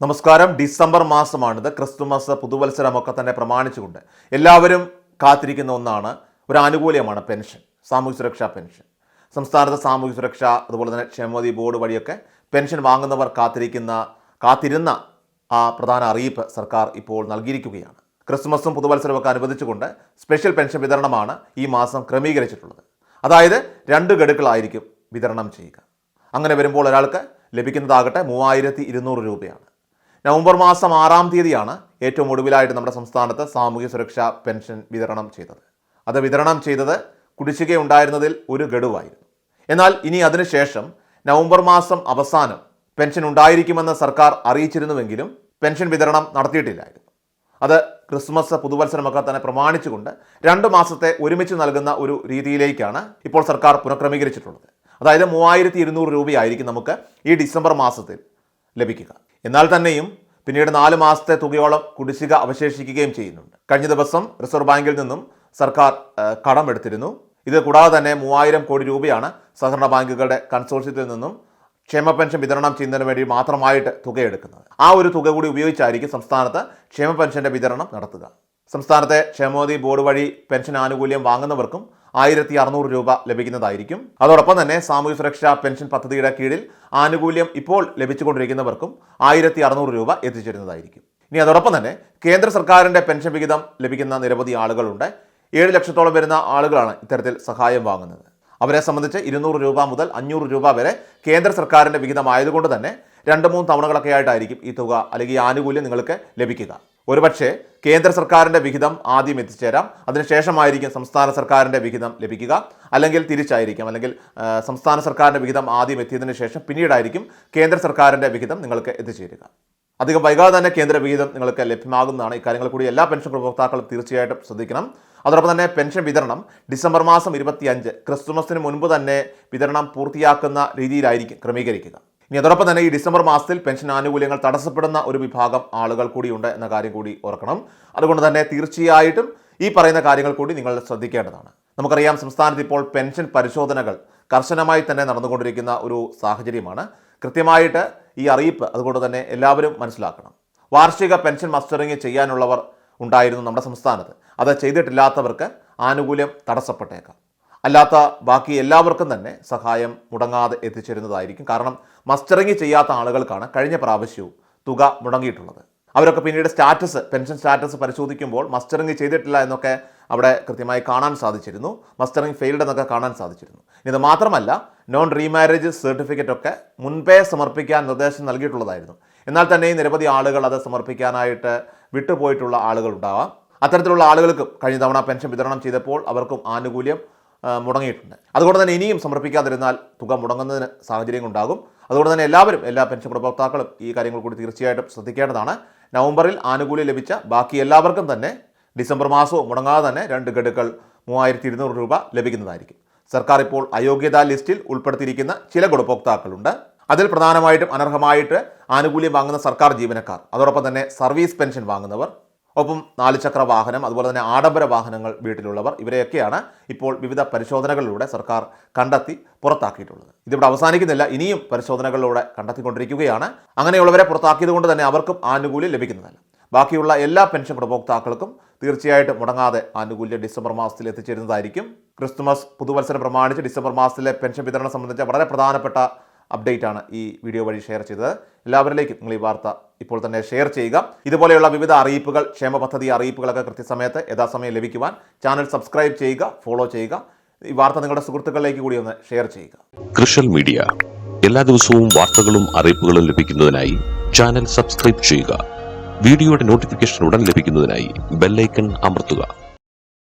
നമസ്കാരം. December മാസമാണിത്. Christmas പുതുവത്സരമൊക്കെ തന്നെ പ്രമാണിച്ചുകൊണ്ട് എല്ലാവരും കാത്തിരിക്കുന്ന ഒന്നാണ്. ഒരു ആനുകൂല്യമാണ് പെൻഷൻ സാമൂഹ്യ സുരക്ഷാ പെൻഷൻ. സംസ്ഥാനത്തെ സാമൂഹ്യ സുരക്ഷ അതുപോലെ തന്നെ ക്ഷേമനിധി ബോർഡ് വഴിയൊക്കെ പെൻഷൻ വാങ്ങുന്നവർ കാത്തിരിക്കുന്ന കാത്തിരുന്ന ആ പ്രധാന അറിയിപ്പ് സർക്കാർ ഇപ്പോൾ നൽകിയിരിക്കുകയാണ്. ക്രിസ്മസും പുതുവത്സരമൊക്കെ അനുവദിച്ചുകൊണ്ട് സ്പെഷ്യൽ പെൻഷൻ വിതരണമാണ് ഈ മാസം ക്രമീകരിച്ചിട്ടുള്ളത്. അതായത് രണ്ട് ഗഡുക്കളായിരിക്കും വിതരണം ചെയ്യുക. അങ്ങനെ വരുമ്പോൾ ഒരാൾക്ക് ലഭിക്കുന്നതാകട്ടെ മൂവായിരത്തി ഇരുന്നൂറ് രൂപയാണ്. നവംബർ മാസം ആറാം തീയതിയാണ് ഏറ്റവും ഒടുവിലായിട്ട് നമ്മുടെ സംസ്ഥാനത്ത് സാമൂഹ്യ സുരക്ഷാ പെൻഷൻ വിതരണം ചെയ്തത്. അത് വിതരണം ചെയ്തത് കുടിശ്ശിക ഉണ്ടായിരുന്നതിൽ ഒരു ഗഡുവായിരുന്നു. എന്നാൽ ഇനി അതിനുശേഷം നവംബർ മാസം അവസാനം പെൻഷൻ ഉണ്ടായിരിക്കുമെന്ന് സർക്കാർ അറിയിച്ചിരുന്നുവെങ്കിലും പെൻഷൻ വിതരണം നടത്തിയിട്ടില്ലായിരുന്നു. അത് ക്രിസ്മസ് പുതുവത്സരമൊക്കെ തന്നെ പ്രമാണിച്ചുകൊണ്ട് രണ്ട് മാസത്തെ ഒരുമിച്ച് നൽകുന്ന ഒരു രീതിയിലേക്കാണ് ഇപ്പോൾ സർക്കാർ പുനഃക്രമീകരിച്ചിട്ടുള്ളത്. അതായത് മൂവായിരത്തി ഇരുന്നൂറ് രൂപയായിരിക്കും നമുക്ക് ഈ ഡിസംബർ മാസത്തിൽ ലഭിക്കുക. എന്നാൽ തന്നെയും പിന്നീട് നാല് മാസത്തെ തുകയോളം കുടിശ്ശിക അവശേഷിക്കുകയും ചെയ്യുന്നുണ്ട്. കഴിഞ്ഞ ദിവസം റിസർവ് ബാങ്കിൽ നിന്നും സർക്കാർ കടം കടമെടുത്തിരുന്നു ഇത് കൂടാതെ തന്നെ മൂവായിരം കോടി രൂപയാണ് സഹകരണ ബാങ്കുകളുടെ കൺസോർഷ്യത്തിൽ നിന്നും ക്ഷേമ പെൻഷൻ വിതരണം ചെയ്യുന്നതിന് വേണ്ടി മാത്രമായിട്ട് തുക എടുക്കുന്നത് ആ ഒരു തുക കൂടി ഉപയോഗിച്ചായിരിക്കും സംസ്ഥാനത്ത് ക്ഷേമ പെൻഷന്റെ വിതരണം നടത്തുക. സംസ്ഥാനത്തെ ക്ഷേമോദി ബോർഡ് വഴി പെൻഷൻ ആനുകൂല്യം വാങ്ങുന്നവർക്കും ആയിരത്തി അറുന്നൂറ് രൂപ ലഭിക്കുന്നതായിരിക്കും. അതോടൊപ്പം തന്നെ സാമൂഹ്യ സുരക്ഷാ പെൻഷൻ പദ്ധതിയുടെ കീഴിൽ ആനുകൂല്യം ഇപ്പോൾ ലഭിച്ചുകൊണ്ടിരിക്കുന്നവർക്കും ആയിരത്തി അറുന്നൂറ് രൂപ എത്തിച്ചേരുന്നതായിരിക്കും. ഇനി അതോടൊപ്പം തന്നെ കേന്ദ്ര സർക്കാരിന്റെ പെൻഷൻ വിഹിതം ലഭിക്കുന്ന നിരവധി ആളുകളുണ്ട്. ഏഴ് ലക്ഷത്തോളം വരുന്ന ആളുകളാണ് ഇത്തരത്തിൽ സഹായം വാങ്ങുന്നത്. അവരെ സംബന്ധിച്ച് ഇരുന്നൂറ് രൂപ മുതൽ അഞ്ഞൂറ് രൂപ വരെ കേന്ദ്ര സർക്കാരിന്റെ വിഹിതമായതുകൊണ്ട് തന്നെ രണ്ട് മൂന്ന് തവണകളൊക്കെ ആയിട്ടായിരിക്കും ഈ തുക അല്ലെങ്കിൽ ആനുകൂല്യം നിങ്ങൾക്ക് ലഭിക്കുക. ഒരുപക്ഷെ കേന്ദ്ര സർക്കാരിന്റെ വിഹിതം ആദ്യം എത്തിച്ചേരാം. അതിനുശേഷമായിരിക്കും സംസ്ഥാന സർക്കാരിന്റെ വിഹിതം ലഭിക്കുക. അല്ലെങ്കിൽ തിരിച്ചായിരിക്കും. അല്ലെങ്കിൽ സംസ്ഥാന സർക്കാരിന്റെ വിഹിതം ആദ്യം എത്തിയതിനു ശേഷം പിന്നീടായിരിക്കും കേന്ദ്ര സർക്കാരിന്റെ വിഹിതം നിങ്ങൾക്ക് എത്തിച്ചേരുക. അധികം വൈകാതെ തന്നെ കേന്ദ്ര വിഹിതം നിങ്ങൾക്ക് ലഭ്യമാകുന്നതാണ്. ഇക്കാര്യങ്ങൾ കൂടി എല്ലാ പെൻഷൻ ഉപഭോക്താക്കളും തീർച്ചയായിട്ടും ശ്രദ്ധിക്കണം. അതോടൊപ്പം തന്നെ പെൻഷൻ വിതരണം ഡിസംബർ മാസം ഇരുപത്തിയഞ്ച് ക്രിസ്തുമസിന് മുൻപ് തന്നെ വിതരണം പൂർത്തിയാക്കുന്ന രീതിയിലായിരിക്കും ക്രമീകരിക്കുക. ഇനി അതോടൊപ്പം തന്നെ ഈ ഡിസംബർ മാസത്തിൽ പെൻഷൻ ആനുകൂല്യങ്ങൾ തടസ്സപ്പെടുന്ന ഒരു വിഭാഗം ആളുകൾ കൂടിയുണ്ട് എന്ന കാര്യം കൂടി ഓർക്കണം. അതുകൊണ്ട് തന്നെ തീർച്ചയായിട്ടും ഈ പറയുന്ന കാര്യങ്ങൾ കൂടി നിങ്ങൾ ശ്രദ്ധിക്കേണ്ടതാണ്. നമുക്കറിയാം സംസ്ഥാനത്ത് ഇപ്പോൾ പെൻഷൻ പരിശോധനകൾ കർശനമായി തന്നെ നടന്നുകൊണ്ടിരിക്കുന്ന ഒരു സാഹചര്യമാണ്. കൃത്യമായിട്ട് ഈ അറിയിപ്പ് അതുകൊണ്ട് തന്നെ എല്ലാവരും മനസ്സിലാക്കണം. വാർഷിക പെൻഷൻ മസ്റ്ററിങ് ചെയ്യാനുള്ളവർ ഉണ്ടായിരുന്നു നമ്മുടെ സംസ്ഥാനത്ത്. അത് ചെയ്തിട്ടില്ലാത്തവർക്ക് ആനുകൂല്യം തടസ്സപ്പെട്ടേക്കാം. അല്ലാത്ത ബാക്കി എല്ലാവർക്കും തന്നെ സഹായം മുടങ്ങാതെ എത്തിച്ചേരുന്നതായിരിക്കും. കാരണം മസ്റ്ററിങ് ചെയ്യാത്ത ആളുകൾക്കാണ് കഴിഞ്ഞ പ്രാവശ്യവും തുക മുടങ്ങിയിട്ടുള്ളത്. അവരൊക്കെ പിന്നീട് സ്റ്റാറ്റസ് പെൻഷൻ സ്റ്റാറ്റസ് പരിശോധിക്കുമ്പോൾ മസ്റ്ററിങ് ചെയ്തിട്ടില്ല എന്നൊക്കെ അവിടെ കൃത്യമായി കാണാൻ സാധിച്ചിരുന്നു. മസ്റ്ററിങ് ഫെയിൽഡ് എന്നൊക്കെ കാണാൻ സാധിച്ചിരുന്നു. ഇത് മാത്രമല്ല നോൺ റീമാരേജ് സർട്ടിഫിക്കറ്റ് ഒക്കെ മുൻപേ സമർപ്പിക്കാൻ നിർദ്ദേശം നൽകിയിട്ടുള്ളതായിരുന്നു. എന്നാൽ തന്നെ നിരവധി ആളുകൾ അത് സമർപ്പിക്കാനായിട്ട് വിട്ടുപോയിട്ടുള്ള ആളുകൾ ഉണ്ടാവാം അത്തരത്തിലുള്ള ആളുകൾക്കും കഴിഞ്ഞ തവണ പെൻഷൻ വിതരണം ചെയ്തപ്പോൾ അവർക്കും ആനുകൂല്യം മുടങ്ങിയിട്ടുണ്ട്. അതുകൊണ്ട് തന്നെ ഇനിയും സമർപ്പിക്കാതിരുന്നാൽ തുക മുടങ്ങുന്നതിന് സാഹചര്യം ഉണ്ടാകും. അതുകൊണ്ട് തന്നെ എല്ലാവരും എല്ലാ പെൻഷൻ ഉപഭോക്താക്കളും ഈ കാര്യങ്ങൾ കൂടി തീർച്ചയായിട്ടും ശ്രദ്ധിക്കേണ്ടതാണ്. നവംബറിൽ ആനുകൂല്യം ലഭിച്ച ബാക്കി എല്ലാവർക്കും തന്നെ ഡിസംബർ മാസവും മുടങ്ങാതെ തന്നെ രണ്ട് ഗഡുക്കൾ മൂവായിരത്തി ഇരുന്നൂറ് രൂപ ലഭിക്കുന്നതായിരിക്കും. സർക്കാർ ഇപ്പോൾ അയോഗ്യതാ ലിസ്റ്റിൽ ഉൾപ്പെടുത്തിയിരിക്കുന്ന ചില ഗുണഭോക്താക്കളുണ്ട്. അതിൽ പ്രധാനമായിട്ടും അനർഹമായിട്ട് ആനുകൂല്യം വാങ്ങുന്ന സർക്കാർ ജീവനക്കാർ. അതോടൊപ്പം തന്നെ സർവീസ് പെൻഷൻ വാങ്ങുന്നവർ. ഒപ്പം നാല് ചക്ര വാഹനം അതുപോലെ തന്നെ ആഡംബര വാഹനങ്ങൾ വീട്ടിലുള്ളവർ. ഇവരെയൊക്കെയാണ് ഇപ്പോൾ വിവിധ പരിശോധനകളിലൂടെ സർക്കാർ കണ്ടെത്തി പുറത്താക്കിയിട്ടുള്ളത്. ഇതിവിടെ അവസാനിക്കുന്നില്ല. ഇനിയും പരിശോധനകളിലൂടെ കണ്ടെത്തിക്കൊണ്ടിരിക്കുകയാണ്. അങ്ങനെയുള്ളവരെ പുറത്താക്കിയത് കൊണ്ട് തന്നെ അവർക്കും ആനുകൂല്യം ലഭിക്കുന്നതല്ല. ബാക്കിയുള്ള എല്ലാ പെൻഷൻ ഉപഭോക്താക്കൾക്കും തീർച്ചയായിട്ടും മുടങ്ങാതെ ആനുകൂല്യം ഡിസംബർ മാസത്തിൽ എത്തിച്ചേരുന്നതായിരിക്കും. ക്രിസ്തുമസ് പുതുവത്സരം പ്രമാണിച്ച് ഡിസംബർ മാസത്തിലെ പെൻഷൻ വിതരണം സംബന്ധിച്ച വളരെ പ്രധാനപ്പെട്ട അപ്ഡേറ്റ് ആണ് ഈ വീഡിയോ വഴി ഷെയർ ചെയ്തത്. എല്ലാവരിലേക്കും നിങ്ങൾ ഈ വാർത്ത ഇപ്പോൾ തന്നെ ഷെയർ ചെയ്യുക. ഇതുപോലെയുള്ള വിവിധ അറിയിപ്പുകൾ ക്ഷേമ പദ്ധതി അറിയിപ്പുകളൊക്കെ കൃത്യസമയത്ത് യഥാസമയം ലഭിക്കുവാൻ ചാനൽ സബ്സ്ക്രൈബ് ചെയ്യുക ഫോളോ ചെയ്യുക. ഈ വാർത്ത നിങ്ങളുടെ സുഹൃത്തുക്കളിലേക്ക് കൂടി ഒന്ന് ഷെയർ ചെയ്യുക. കൃഷൽ മീഡിയ. എല്ലാ ദിവസവും വാർത്തകളും അറിയിപ്പുകളും ലഭിക്കുന്നതിനായി ചാനൽ സബ്സ്ക്രൈബ് ചെയ്യുക. വീഡിയോയുടെ നോട്ടിഫിക്കേഷൻ ഉടൻ ലഭിക്കുന്നതിനായി ബെല്ലൈക്കൺ അമർത്തുക.